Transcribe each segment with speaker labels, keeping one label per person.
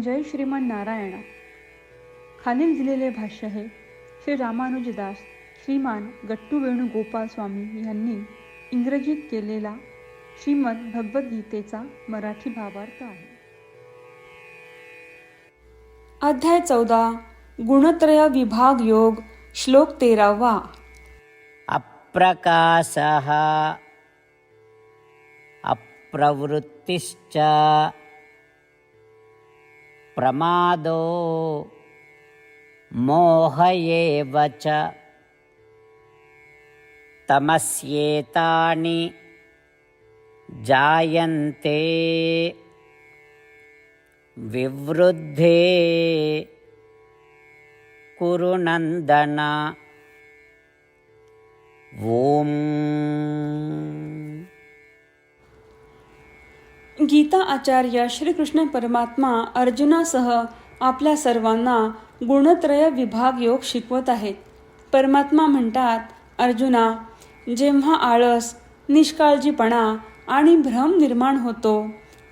Speaker 1: जय श्रीमान नारायणा. खालील दिलेले भाष्य हे श्री रामानुजदास श्रीमान गट्टू वेणुगोपाल स्वामी यांनी इंग्रजीत केलेला श्रीमद भगवद्गीतेचा मराठी भावार्थ आहे. अध्याय चौदा गुणत्रय विभाग योग श्लोक तेरावा.
Speaker 2: अप्रकाशः अप्रवृत्तिश्च प्रमादो। मोह एव च। तमस्येतानि जायन्ते। विवृद्धे कुरु नन्दन ॐ
Speaker 1: गीता आचार्य श्रीकृष्ण परमात्मा अर्जुनासह आपल्या सर्वांना गुणत्रय विभाग योग शिकवत आहेत. परमात्मा म्हणतात अर्जुना जेव्हा आळस निष्काळजीपणा आणि भ्रम निर्माण होतो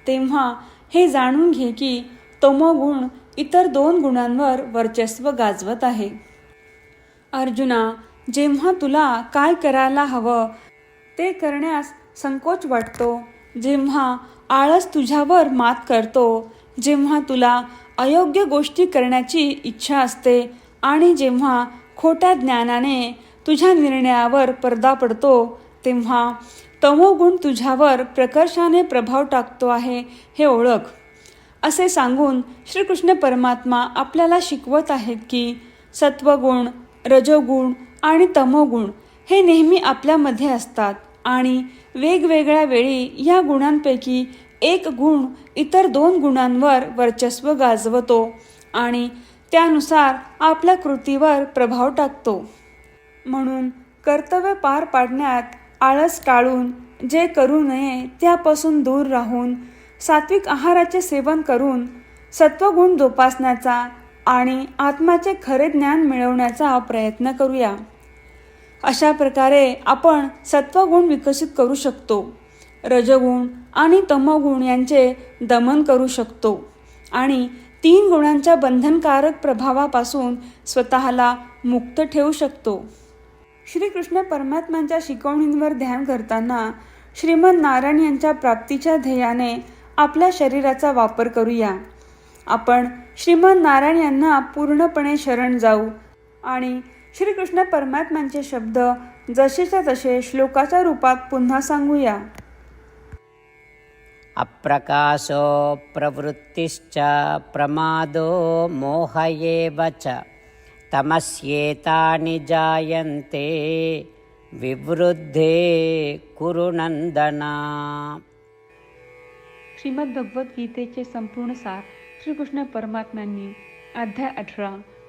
Speaker 1: तेव्हा हे जाणून घे की तमोगुण इतर दोन गुणांवर वर्चस्व गाजवत आहे. अर्जुना जेव्हा तुला काय करायला हवं ते करण्यास संकोच वाटतो जेव्हा आळस तुझ्यावर मात करतो. जेव्हा तुला अयोग्य गोष्टी करण्याची इच्छा असते आणि जेव्हा खोट्या ज्ञानाने तुझ्या निर्णयावर पडदा पडतो तेव्हा तमोगुण तुझ्यावर प्रकर्षाने प्रभाव टाकतो आहे हे ओळख. असे सांगून श्रीकृष्ण परमात्मा आपल्याला शिकवत आहेत की सत्वगुण रजोगुण आणि तमोगुण हे नेहमी आपल्यामध्ये असतात आणि वेगवेगळ्या वेळी या गुणांपैकी एक गुण इतर दोन गुणांवर वर्चस्व गाजवतो आणि त्यानुसार आपल्या कृतीवर प्रभाव टाकतो. म्हणून कर्तव्य पार पाडण्यात आळस टाळून जे करू नये त्यापासून दूर राहून सात्विक आहाराचे सेवन करून सत्वगुण जोपासण्याचा आणि आत्माचे खरे ज्ञान मिळवण्याचा प्रयत्न करूया. अशा प्रकारे आपण सत्वगुण विकसित करू शकतो. रजगुण आणि तमगुण यांचे दमन करू शकतो. आणि तीन गुणांच्या बंधनकारक प्रभावापासून स्वतःला मुक्त ठेवू शकतो. श्रीकृष्ण परमात्म्यांच्या शिकवणींवर ध्यान करताना श्रीमद नारायण यांच्या प्राप्तीच्या ध्येयाने आपल्या शरीराचा वापर करूया. आपण श्रीमद नारायण यांना पूर्णपणे शरण जाऊ आणि श्रीकृष्ण परमात्म्यांचे शब्द जसेच्या तसे श्लोकाच्या रूपात पुन्हा सांगूया.
Speaker 2: अप्रकाशो प्रवृत्तिश्च प्रमादो मोह एव च तमस्येतानि जायन्ते विवृद्धे कुरु नन्दन
Speaker 1: श्रीमद भगवद्गीतेचे संपूर्ण सार श्रीकृष्ण परमात्म्यांनी अध्याय अठरा.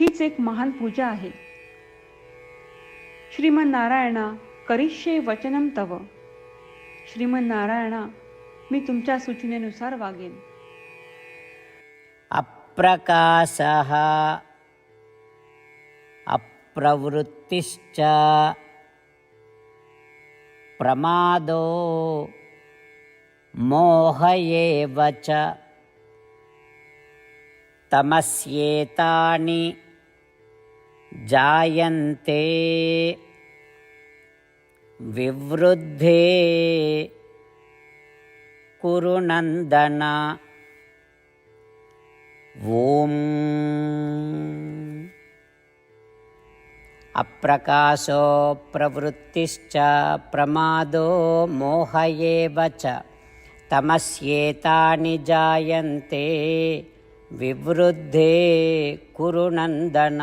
Speaker 1: हीच एक महान पूजा आहे. श्रीमन नारायणा करिष्ये वचनम तव. श्रीमन नारायणा मी तुमच्या सूचनेनुसार वागेन.
Speaker 2: अप्रकाश अप्रवृत्तिश्च प्रमादो मोह एव च तमस्येतानि जायन्ते विवृद्धे कुरु नन्दन ॐ अप्रकाशो प्रवृत्तिश्च प्रमादो मोह एव च तमस्येतानि जायन्ते विवृद्धे कुरु नन्दन